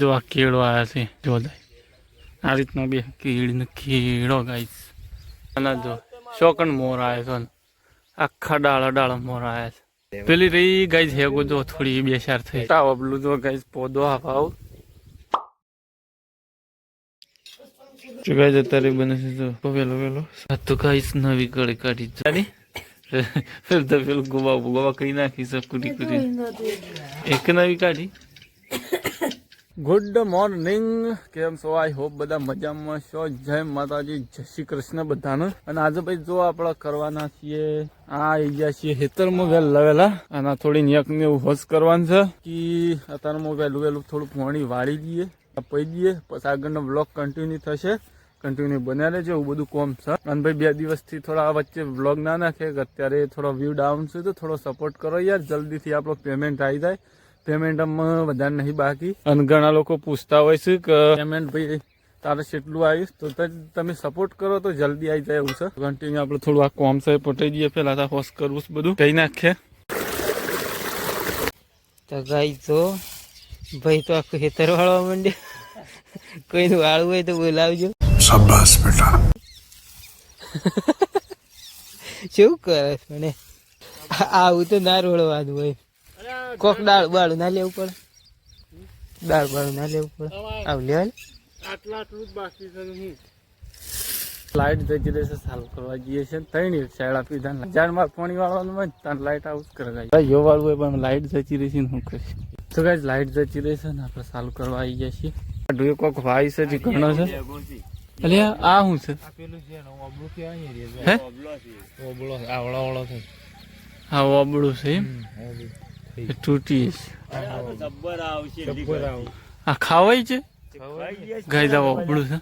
જો આ કેળો આવ્યા છે જો આ રીતના બે કેળીનો કેળો ગાઈસ. અને જો શોકણ મોર આવ્યો છે આખા ડાળા ડાળા મોર આવ્યા છે. પેલી રહી ગાઈસ હેગો જો થોડી બેસાર થઈ. તાવ અબલું જો ગાઈસ પોદો આભાવ ચુકાઈ જતા અત્યારે બને છે જો પેલો પેલો આ તો ગાઈસ નવી કડી કાઢી ચાલી ફેર તો પેલું ગોવા ગોવા કઈ નાખી છે કુટી કુટી. એક નવી કાઢી? ગુડ મોર્નિંગ કેમ છો? આઈ હોપ બધા મજામાં છો. જય માતાજી, જય શ્રી કૃષ્ણ બધાને. અને આજે ભાઈ જો આપણે કરવાના છીએ, આ આવી ગયા છીએ હેતર વેલ લવેલા અને થોડી નેક ને હોશ કરવાનું છે કે અત્યારમાં વહેલું વહેલું થોડું પાણી વાળી દઈએ પી દઈએ. પછી આગળનો બ્લોક કન્ટિન્યુ થશે. કન્ટિન્યુ બન્યા રહેજો, એવું બધું કોમ છે. અને ભાઈ બે દિવસથી થોડા આ વચ્ચે વ્લોગ ના નાખે અત્યારે થોડો વ્યૂ ડાઉન છે તો થોડો સપોર્ટ કરો યાર. જલ્દીથી આપણો પેમેન્ટ આવી જાય. પેમેન્ટ પેમેન્ટમાં બધા નહીં બાકી. અને ઘણા લોકો પૂછતા હોય છે કે પેમેન્ટ ભાઈ તારે કેટલું આવીશ તો તમે સપોર્ટ કરો તો જલ્દી આવી જાય એવું છે. કન્ટિન્યુ આપણે થોડું આ કોમ છે પટાઈ દઈએ પેલા તો હોશ કરવું છે બધું. કહી નાખે. તો ગાઈ તો ભાઈ તો આ ખેતર વાળવા માંડે કોઈનું વાળવું હોય તો બોલાવજો. શાબાશ બેટા. શું કરે મને? આવું તો ના રોડવાનું હોય. કોક દાળ બાળ ના લેવું પડે. દાળ બાળ ના લેવું પડે. આવ લેવાય ને? આટલા આટલું જ બાકી છે હું લાઈટ જતી રહેશે ચાલુ કરવા જઈએ છે ત્રણ સાઈડ આપી દે જાણમાં પાણી વાળવાનું હોય ત્યાં લાઈટ આઉટ જ કરે ભાઈ જો વાળવું હોય પણ લાઈટ જતી રહી છે હું કરીશ? તો કઈ લાઈટ જતી રહેશે ને આપણે ચાલુ કરવા આવી જઈએ છીએ. ડુએ કોક ભાઈ છે જે ઘણો છે. એટલે આ શું છે? હે? હા ઓબળું છે એમ. તૂટી આ ખાવાય છે? ગાય દવા ઉપડું છે?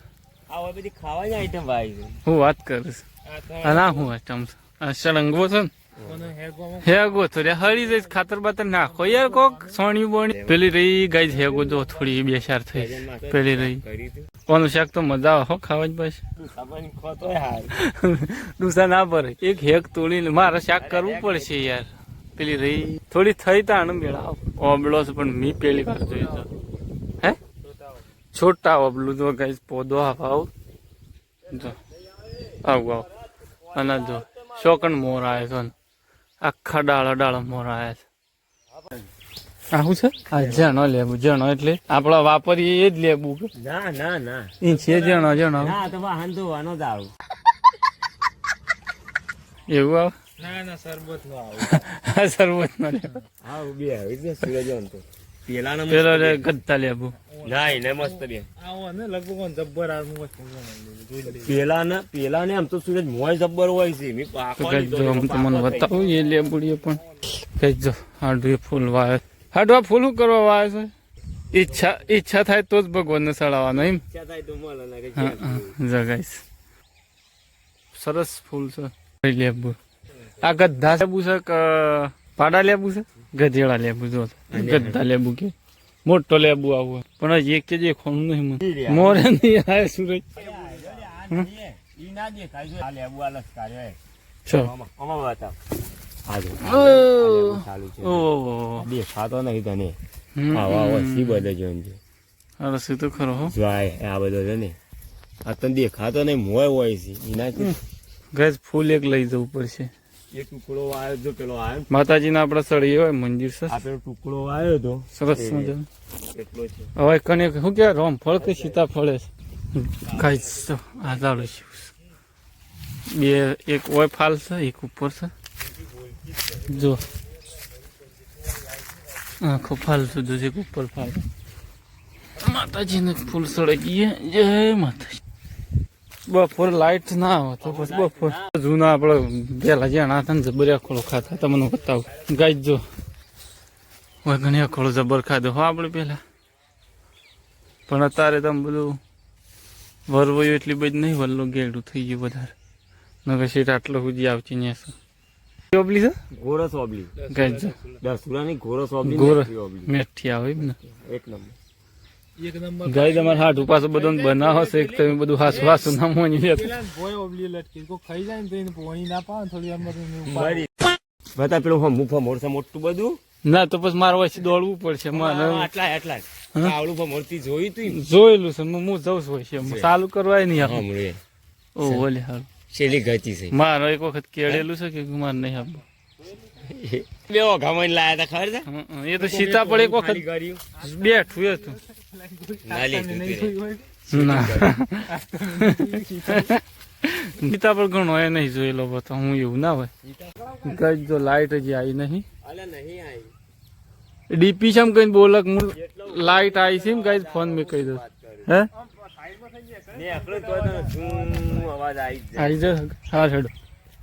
ખાવાની આઈટમ ભાઈ હું વાત કરીશ છું. ના હું આઈટમ આ સળંગવો છે ને? હેગો તો રે હળી જઈશ ખાતર બાતર નાખો યાર કોક. સોણી બોણી પેલી રહી ગાય હેગો તો થોડી બેસાર થઈ. પેલી રહી. કોનું શાક તો મજા આવે હો ખાવા જ બસ ડુસા ના ભરે. એક હેક તોડીને મારે શાક કરવું પડશે યાર. પેલી રહી. થોડી થઈ તાણ મેળા ઓબળો છે પણ મી પેલી વાર જોઈ તો. હે? છોટા ઓબલું તો કઈ પોદો આવ જો. આવું આવ. અને જો શોકન મોર આવે છે આખા ડાળા ડાળા મોર આવે છે. આવું છે? આ જણો લેબુ જણો એટલે આપણા વાપરીએ એ જ લેબુ ના ના ના. એ છે જણો જણો ના તો વાહન ધોવાનો જ આવું. એવું આવે? ના ના શરબત નો આવું. આ નો લેબુ બે આવી છે સૂરજ તો. પેલા પેલો રે ગત્તા લેબુ ના એને મસ્ત બે. આવો ને લગભગ જબ્બર આરનું પેલા ને પેલા ને આમ તો સૂરજ મોય જબ્બર હોય છે મી પાકો કઈ જો હું તમને બતાવું એ લેબુડીએ પણ. કઈ જો હાડું ફૂલ વાવે. હાડું ફૂલ શું કરવા વાવે છે? ઈચ્છા ઈચ્છા થાય તો જ ભગવાનને ચડાવવાનો એમ? ઈચ્છા થાય તો મળે જગાઈશ. સરસ ફૂલ છે. લેબુ આ ગધા લેબુ છે કે પાડા લેબુ છે? ગધેડા લેબુ જો. ગધા લેબુ કે. મોટો લેબુ આવું. પણ હજી એક કે જે ખોણું નહીં મોરે નહીં આવે સુરજ. દેખાતો નહીં તને. તો ખરો હો. આ આ બધો છે ને. આ તને દેખાતો નહીં મોય હોય છે. એનાથી ગજ ફૂલ એક લઈ જવું પડશે. એક ટુકડો આવ્યો પેલો આવ્યો માતાજીના આપણા સળી હોય મંદિર છે. આ પેલો ટુકડો આવ્યો તો. સરસ મજાનું. એટલો છે. હવે કને શું કે રોમ ફળ કે સીતાફળ? છે કાઈ તો. આ દાડો છે. બે એક ઓય ફાલ છે એક ઉપર છે. જો. આખો ફાલ સુધી છે એક ઉપર ફાલ. માતાજીને ફૂલ સળગીએ. જય માતાજી. બપોર લાઈટ ના આવે તો પછી બપોર. જૂના આપણે પેલા જ્યાં હતા ને જબરિયા ખોળો ખાતા તમને બતાવું. ગાઈ જો ઘણી ખોળો જબર ખાધો હો આપણે પેલા પણ અત્યારે તમે બધું વરવયું એટલી બધી નહીં વલ્લો ગેડું થઈ ગયું વધારે. નગર સીટ આટલો સુધી આવતી છે? ઓબલી છે જો. દસુરાની ઘોડો સોબલી ઘોડો. ઓબલી. મેઠી આવે એમ ને. એક નંબર. ગાય તમારે હાથ ઉપાસ બધું બનાવો છે તમે બધું હાસુ હાસુ ના મોની લેતું ખાઈ જાય ને તો પોણી ના પાવ થોડી બતા પેલું હમ મુફા મોરસા મોટું બધું. ના તો પછી મારે વચ્ચે દોડવું પડશે મારે. આટલા આટલા. આવડું પણ મૂર્તિ જોઈ તું જોયેલું છે હું જઉં છું છે. ચાલુ કરવા નહીં આપું હમણે ઓ ઓલે હાલ છેલ્લી ગતી છે. મારો એક વખત કેળેલું છે કે મારે નહીં આપો બે ઓઘામાં લાયા હતા ખબર છે. એ તો સીતાફળ એક વખત બેઠું હતું ના લે તું તે ના સીતાફળ ઘણો એ નહીં જોયેલો બતો હું એવું ના હોય ગઈ જો લાઈટ હજી આવી નહીં ડીપી છે કઈ બોલક હું લાઈટ આવી છે એમ કઈ ફોન મેં કહી દઉં હે? આવી જ જાય. હા છેડો.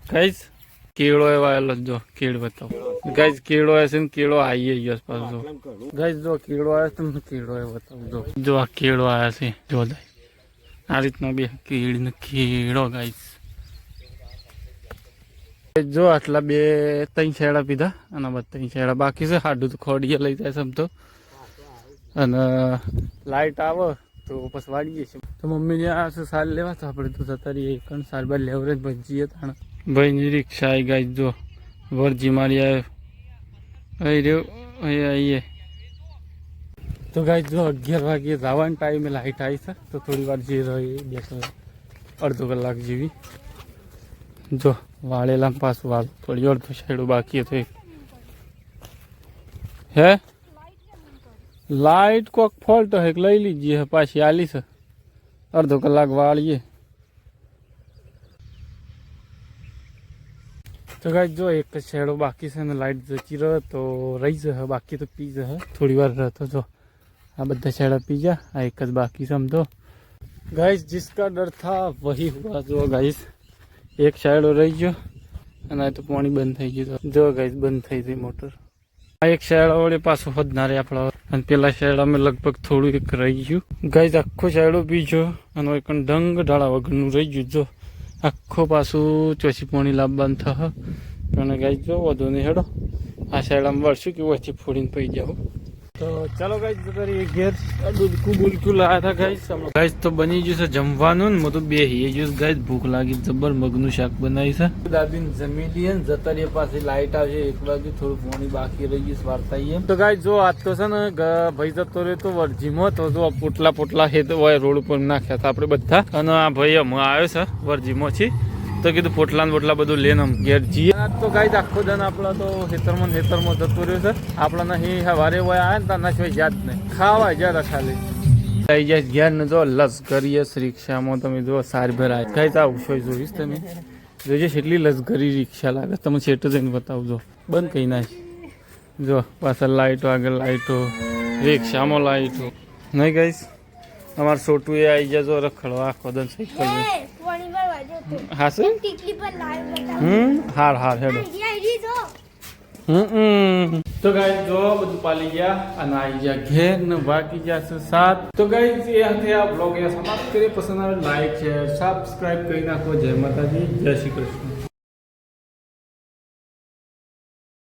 કઈશ કેળો એવા આવેલો જ, કેળ બતાવો. ગાઈઝ કેળો આવે છે ને કેળો આવી ગયો પાછો. ગાઈઝ જો, કેળો આવે તો કેળો એ બતાવો, જો. આ કેળો આવ્યા છે, જો આ રીતના બે કેળ ને કેળો ગાઈઝ જો, આટલા બે, ત્રણ છેડા પીધા, અને બધા ત્રણ છેડા બાકી છે. હાડું તો ખોડીએ લઈ જાય તો. અને લાઈટ આવે તો પછી વાળીએ છીએ. તો મમ્મી જ્યાં છે સાર લેવા તો આપણે તો જતા રહીએ. કણ સાર બાર લેવરે ભજીએ તાણ. ભાઈની રિક્ષા આવી ગઈ જો. વરજી મારી આવ્યો અહીં રહ્યો અહીં આવીએ તો ગાય જો અગિયાર વાગે જવાનો ટાઈમે લાઈટ આવી છે. તો થોડી વાર જે રહી બે અડધો કલાક જેવી. જો વાળેલા પાછું વાળ થોડી અડધો સાઈડો બાકી હતો હે? લાઈટ કોક ફોલ્ટ હે લઈ લીજીએ પાછી આલી છે. અડધો કલાક વાળીએ. તો ગાય જો એક શેડો બાકી છે ને લાઇટ જતી રહ્યો તો રહી જશે, બાકી તો પી જશે. થોડી વાર રહેતો જો. આ બધા શેડા પી જા આ એક જ બાકી સમજો ગાઈસ જિસકા ડર થા વહી હુઆ જો ગાઈસ એક શેડો રહી ગયો અને આ તો પાણી બંધ થઈ ગયું જો ગાઈસ બંધ થઈ ગઈ મોટર આ એક શેડો વળી પાછો હદ આપણા. અને પેલા શેડામાં લગભગ થોડું એક રહી ગયું. ગાઈસ આખો શેડો પી ગયો અને એક ડંગ ઢાળા વગરનું રહી ગયું, જો. આખો પાછું ચોસી પોણી લાવવાનું થશે પણ ગાય જો વધુ નહીં હેડો. આ શેડામાં વળશું કે ઓછી ફોડીને પડી જાવ તો ચાલો ગાઈસ તારી ઘેર ડુલકું બુલકું લાયા હતા ગાઈસ તો બની ગયું છે જમવાનું ને બધું બે હી ગયું ગાઈસ ભૂખ લાગી જબર મગનું શાક બનાવી છે. દાદીને જમી લઈએ ને જતા રહીએ પાછી લાઈટ આવશે, એક વાગે થોડું પાણી બાકી રહી ગયું વાર્તાઈએ. તો ગાઈસ જો આજ તો છે ને ભાઈ જતો રહ્યો તો વરજીમાં, તો જો પોટલા પોટલા હેત હોય રોડ ઉપર નાખ્યા હતા આપણે બધા. અને આ ભાઈ હમણાં આવ્યો છે વરજીમાંથી તો કીધું પોટલા ને બોટલા બધું લઈને આમ ઘેર જઈએ. તો ગાઈ આખો દન આપણા તો ખેતરમાં ખેતરમાં જતો રહ્યો છે. આપણા નહીં સવારે હોય આવે ને ત્યાં ના જાત નહીં. ખાવા જરા ખાલી. થઈ જાય ઘેર ને જો લશ્કરી રિક્ષામાં તમે જો સાર ભરાય. કઈ તો આવશો જોઈશ તમે? જોજે એટલી લશ્કરી રિક્ષા લાગે. તમે છેટો જઈને બતાવજો. બંધ કઈ નાખ. જો પાછળ લાઈટો આગળ લાઈટો રિક્ષામાં લાઈટો. નહીં ગઈશ અમારે છોટું એ આવી જજો રખડવા આખો દન સાયકલ એ, પાણી ભરવા જતો. હા સર ટીકલી પર લાઈવ બતાવો. હમ હાર હાર હેડો. હમ તો ગાઈઝ જો બધું પાલી ગયા અને આવી ગયા ઘેર ને બાકી ગયા છે સાત તો ગાઈઝ એ હાથે આ બ્લોગ એ સમાપ્ત કરી પસંદ આવે લાઈક શેર સબસ્ક્રાઇબ કરી નાખો જય માતાજી જય શ્રી કૃષ્ણ